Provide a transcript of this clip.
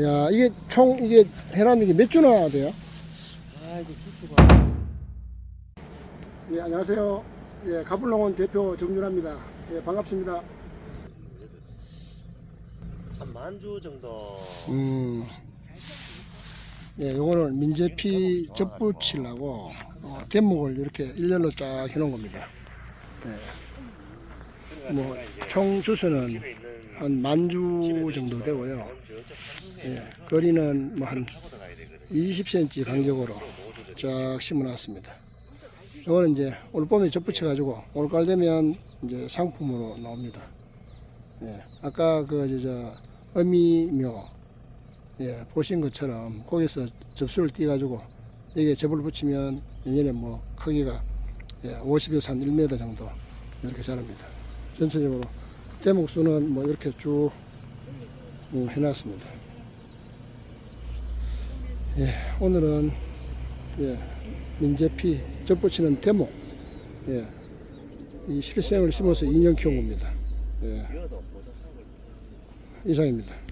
야, 이게 총, 이게 해놨는 게몇 주나 돼요? 아이고 키트가 네, 안녕하세요. 예, 가불농원 대표 정준합니다. 예, 반갑습니다. 한 만 주 정도 음, 예, 요거는 민재피 접붙이려고 어, 뗏목을 이렇게 일렬로 쫙 해놓은 겁니다. 예. 뭐, 총 주수는 한 만주 정도 되고요. 예, 거리는 뭐 한 20cm 간격으로 쫙 심어놨습니다. 이거는 이제 올 봄에 접붙여가지고 올가을 되면 이제 상품으로 나옵니다. 예, 아까 그, 저, 저, 어미묘, 예, 보신 것처럼 거기서 접수를 띄가지고 여기에 접을 붙이면 내년에 뭐 크기가 예, 50에서 한 1m 정도 이렇게 자랍니다. 전체적으로 대목수는 뭐 이렇게 쭉 음, 해놨습니다. 예, 오늘은 예, 민재피 접붙이는 대목 예, 이 실생을 심어서 2년 키운 겁니다. 예, 이상입니다.